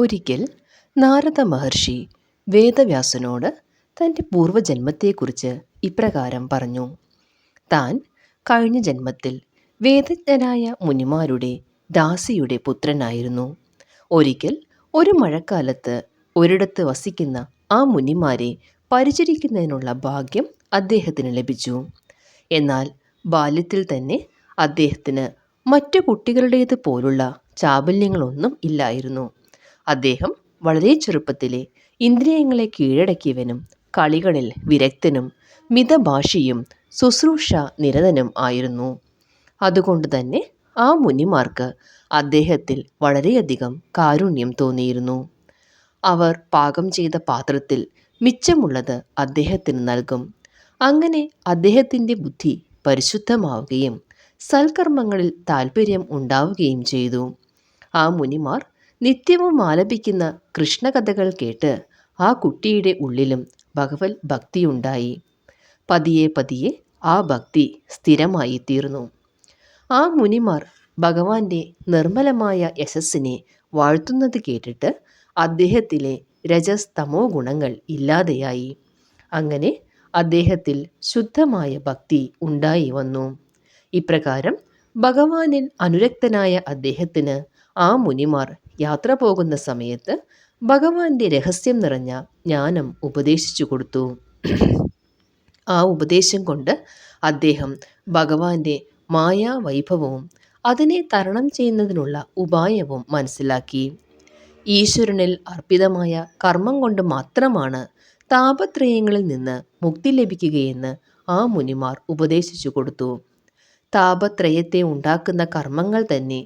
ഒരിക്കൽ നാരദ മഹർഷി വേദവ്യാസനോട് തന്റെ പൂർവജന്മത്തെക്കുറിച്ച് ഇപ്രകാരം പറഞ്ഞു. താൻ കഴിഞ്ഞ ജന്മത്തിൽ വേദജ്ഞനായ മുനിമാരുടെ ദാസിയുടെ പുത്രനായിരുന്നു. ഒരിക്കൽ ഒരു മഴക്കാലത്ത് ഒരിടത്ത് വസിക്കുന്ന ആ മുനിമാരെ പരിചരിക്കുന്നതിനുള്ള ഭാഗ്യം അദ്ദേഹത്തിന് ലഭിച്ചു. എന്നാൽ ബാല്യത്തിൽ തന്നെ അദ്ദേഹത്തിന് മറ്റു കുട്ടികളുടേത് പോലുള്ള ചാബല്യങ്ങളൊന്നും ഇല്ലായിരുന്നു. അദ്ദേഹം വളരെ ചെറുപ്പത്തിലെ ഇന്ദ്രിയങ്ങളെ കീഴടക്കിയവനും കളികളിൽ വിരക്തനും മിതഭാഷിയും ശുശ്രൂഷ നിരതനും ആയിരുന്നു. അതുകൊണ്ട് തന്നെ ആ മുനിമാർക്ക് അദ്ദേഹത്തിൽ വളരെയധികം കാരുണ്യം തോന്നിയിരുന്നു. അവർ പാകം ചെയ്ത പാത്രത്തിൽ മിച്ചമുള്ളത് അദ്ദേഹത്തിന് നൽകും. അങ്ങനെ അദ്ദേഹത്തിന്റെ ബുദ്ധി പരിശുദ്ധമാവുകയും സൽക്കർമ്മങ്ങളിൽ താല്പര്യം ഉണ്ടാവുകയും ചെയ്തു. ആ മുനിമാർ നിത്യവും ആലപിക്കുന്ന കൃഷ്ണകഥകൾ കേട്ട് ആ കുട്ടിയുടെ ഉള്ളിലും ഭഗവത് ഭക്തിയുണ്ടായി. പതിയെ പതിയെ ആ ഭക്തി സ്ഥിരമായി തീർന്നു ആ മുനിമാർ ഭഗവാന്റെ നിർമ്മലമായ യശസ്സിനെ വാഴ്ത്തുന്നത് കേട്ടിട്ട് അദ്ദേഹത്തിലെ രജസ് തമോ ഗുണങ്ങൾ ഇല്ലാതെയായി. അങ്ങനെ അദ്ദേഹത്തിൽ ശുദ്ധമായ ഭക്തി ഉണ്ടായി വന്നു. ഇപ്രകാരം ഭഗവാനിൽ അനുരക്തനായ അദ്ദേഹത്തിന് ആ മുനിമാർ യാത്ര പോകുന്ന സമയത്ത് ഭഗവാന്റെ രഹസ്യം നിറഞ്ഞ ജ്ഞാനം ഉപദേശിച്ചു കൊടുത്തു. ആ ഉപദേശം കൊണ്ട് അദ്ദേഹം ഭഗവാന്റെ മായാവൈഭവവും അതിനെ തരണം ചെയ്യുന്നതിനുള്ള ഉപായവും മനസ്സിലാക്കി. ഈശ്വരനിൽ അർപ്പിതമായ കർമ്മം കൊണ്ട് മാത്രമാണ് താപത്രയങ്ങളിൽ നിന്ന് മുക്തി ലഭിക്കുകയെന്ന് ആ മുനിമാർ ഉപദേശിച്ചു കൊടുത്തു. താപത്രയത്തെ ഉണ്ടാക്കുന്ന കർമ്മങ്ങൾ തന്നെ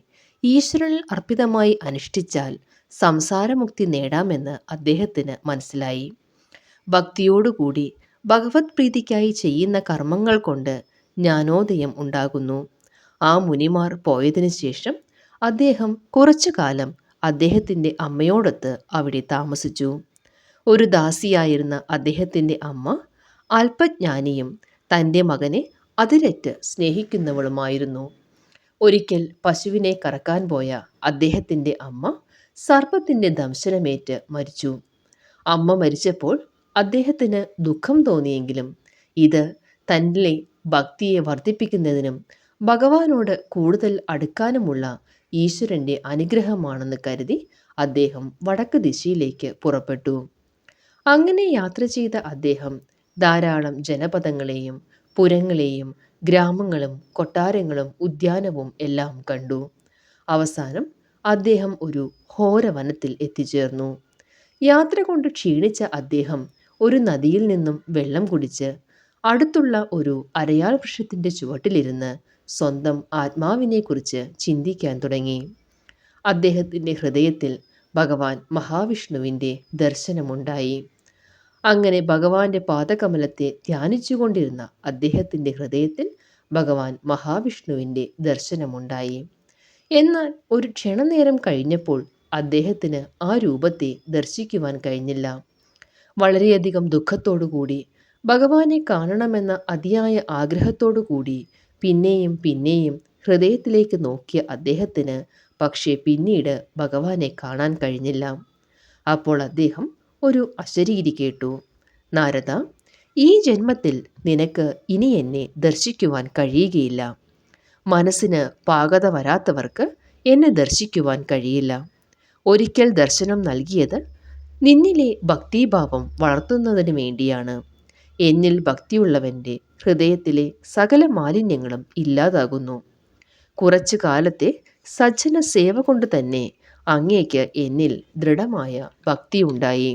ഈശ്വരനിൽ അർപ്പിതമായി അനുഷ്ഠിച്ചാൽ സംസാരമുക്തി നേടാമെന്ന് അദ്ദേഹത്തിന് മനസ്സിലായി. ഭക്തിയോടുകൂടി ഭഗവത് പ്രീതിക്കായി ചെയ്യുന്ന കർമ്മങ്ങൾ കൊണ്ട് ജ്ഞാനോദയം ഉണ്ടാകുന്നു. ആ മുനിമാർ പോയതിനു ശേഷം അദ്ദേഹം കുറച്ചു കാലം അദ്ദേഹത്തിന്റെ അമ്മയോടൊത്ത് അവിടെ താമസിച്ചു. ഒരു ദാസിയായിരുന്ന അദ്ദേഹത്തിന്റെ അമ്മ അല്പജ്ഞാനിയും തന്റെ മകനെ അതിരറ്റ് സ്നേഹിക്കുന്നവളുമായിരുന്നു. ഒരിക്കൽ പശുവിനെ കറക്കാൻ പോയ അദ്ദേഹത്തിന്റെ അമ്മ സർപ്പത്തിന്റെ ദംശനമേറ്റ് മരിച്ചു. അമ്മ മരിച്ചപ്പോൾ അദ്ദേഹത്തിന് ദുഃഖം തോന്നിയെങ്കിലും ഇത് തന്നിലെ ഭക്തിയെ വർദ്ധിപ്പിക്കുന്നതിനും ഭഗവാനോട് കൂടുതൽ അടുക്കാനുമുള്ള ഈശ്വരന്റെ അനുഗ്രഹമാണെന്ന് കരുതി അദ്ദേഹം വടക്ക് ദിശയിലേക്ക് പുറപ്പെട്ടു. അങ്ങനെ യാത്ര ചെയ്ത അദ്ദേഹം ധാരാളം ജനപദങ്ങളെയും പുരങ്ങളെയും ഗ്രാമങ്ങളും കൊട്ടാരങ്ങളും ഉദ്യാനവും എല്ലാം കണ്ടു. അവസാനം അദ്ദേഹം ഒരു ഘോരവനത്തിൽ എത്തിച്ചേർന്നു. യാത്ര കൊണ്ട് ക്ഷീണിച്ച അദ്ദേഹം ഒരു നദിയിൽ നിന്നും വെള്ളം കുടിച്ച് അടുത്തുള്ള ഒരു അരയാൽ വൃക്ഷത്തിന്റെ ചുവട്ടിലിരുന്ന് സ്വന്തം ആത്മാവിനെക്കുറിച്ച് ചിന്തിക്കാൻ തുടങ്ങി. അദ്ദേഹത്തിന്റെ ഹൃദയത്തിൽ ഭഗവാൻ മഹാവിഷ്ണുവിന്റെ ദർശനമുണ്ടായി. അങ്ങനെ ഭഗവാന്റെ പാദകമലത്തെ ധ്യാനിച്ചുകൊണ്ടിരുന്ന അദ്ദേഹത്തിന്റെ ഹൃദയത്തിൽ ഭഗവാൻ മഹാവിഷ്ണുവിന്റെ ദർശനമുണ്ടായി. എന്നാൽ ഒരു ക്ഷണനേരം കഴിഞ്ഞപ്പോൾ അദ്ദേഹത്തിന് ആ രൂപത്തെ ദർശിക്കുവാൻ കഴിഞ്ഞില്ല. വളരെയധികം ദുഃഖത്തോടുകൂടി ഭഗവാനെ കാണണമെന്ന അതിയായ ആഗ്രഹത്തോടു കൂടി പിന്നെയും പിന്നെയും ഹൃദയത്തിലേക്ക് നോക്കിയ അദ്ദേഹത്തിന് പക്ഷേ പിന്നീട് ഭഗവാനെ കാണാൻ കഴിഞ്ഞില്ല. അപ്പോൾ അദ്ദേഹം ഒരു അശരീരി കേട്ടു. നാരദ ഈ ജന്മത്തിൽ നിനക്ക് ഇനി എന്നെ ദർശിക്കുവാൻ കഴിയുകയില്ല. മനസ്സിന് പാകത വരാത്തവർക്ക് എന്നെ ദർശിക്കുവാൻ കഴിയില്ല. ഒരിക്കൽ ദർശനം നൽകിയത് നിന്നിലെ ഭക്തിഭാവം വളർത്തുന്നതിന് വേണ്ടിയാണ്. എന്നിൽ ഭക്തിയുള്ളവന്റെ ഹൃദയത്തിലെ സകല മാലിന്യങ്ങളും ഇല്ലാതാകുന്നു. കുറച്ചു കാലത്തെ സജ്ജന സേവ കൊണ്ട് തന്നെ അങ്ങേക്ക് എന്നിൽ ദൃഢമായ ഭക്തിയുണ്ടായി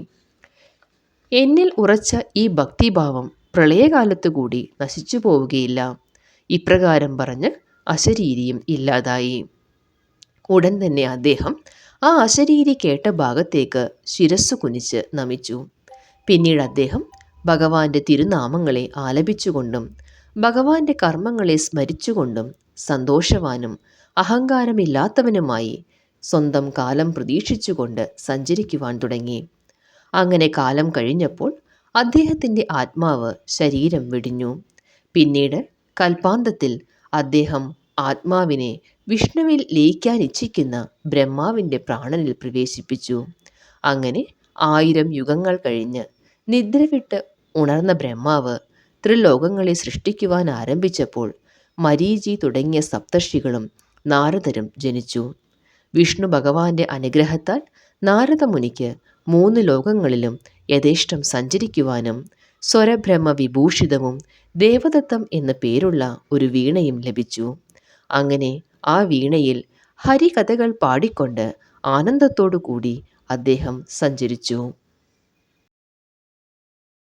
എന്നിൽ ഉറച്ച ഈ ഭക്തിഭാവം പ്രളയകാലത്തുകൂടി നശിച്ചു പോവുകയില്ല. ഇപ്രകാരം പറഞ്ഞ് അശരീരിയും ഇല്ലാതായി. ഉടൻ തന്നെ അദ്ദേഹം ആ അശരീരി കേട്ട ഭാഗത്തേക്ക് ശിരസ്സു കുനിച്ച് നമിച്ചു. പിന്നീട് അദ്ദേഹം ഭഗവാന്റെ തിരുനാമങ്ങളെ ആലപിച്ചുകൊണ്ടും ഭഗവാന്റെ കർമ്മങ്ങളെ സ്മരിച്ചുകൊണ്ടും സന്തോഷവാനും അഹങ്കാരമില്ലാത്തവനുമായി സ്വന്തം കാലം പ്രതീക്ഷിച്ചുകൊണ്ട് സഞ്ചരിക്കുവാൻ തുടങ്ങി. അങ്ങനെ കാലം കഴിഞ്ഞപ്പോൾ അദ്ദേഹത്തിന്റെ ആത്മാവ് ശരീരം വെടിഞ്ഞു. പിന്നീട് കൽപ്പാന്തത്തിൽ അദ്ദേഹം ആത്മാവിനെ വിഷ്ണുവിൽ ലയിക്കാൻ ഇച്ഛിക്കുന്ന ബ്രഹ്മാവിന്റെ പ്രാണനിൽ പ്രവേശിപ്പിച്ചു. അങ്ങനെ ആയിരം യുഗങ്ങൾ കഴിഞ്ഞ് നിദ്ര വിട്ട് ഉണർന്ന ബ്രഹ്മാവ് ത്രിലോകങ്ങളെ സൃഷ്ടിക്കുവാൻ ആരംഭിച്ചപ്പോൾ മരീചി തുടങ്ങിയ സപ്തർഷികളും നാരദരും ജനിച്ചു. വിഷ്ണു ഭഗവാന്റെ അനുഗ്രഹത്താൽ നാരദ മുനിക്ക് മൂന്ന് ലോകങ്ങളിലും യഥേഷ്ടം സഞ്ചരിക്കുവാനും സ്വരബ്രഹ്മ വിഭൂഷിതവും ദേവദത്തം എന്ന പേരുള്ള ഒരു വീണയും ലഭിച്ചു. അങ്ങനെ ആ വീണയിൽ ഹരികഥകൾ പാടിക്കൊണ്ട് ആനന്ദത്തോടു കൂടി അദ്ദേഹം സഞ്ചരിച്ചു.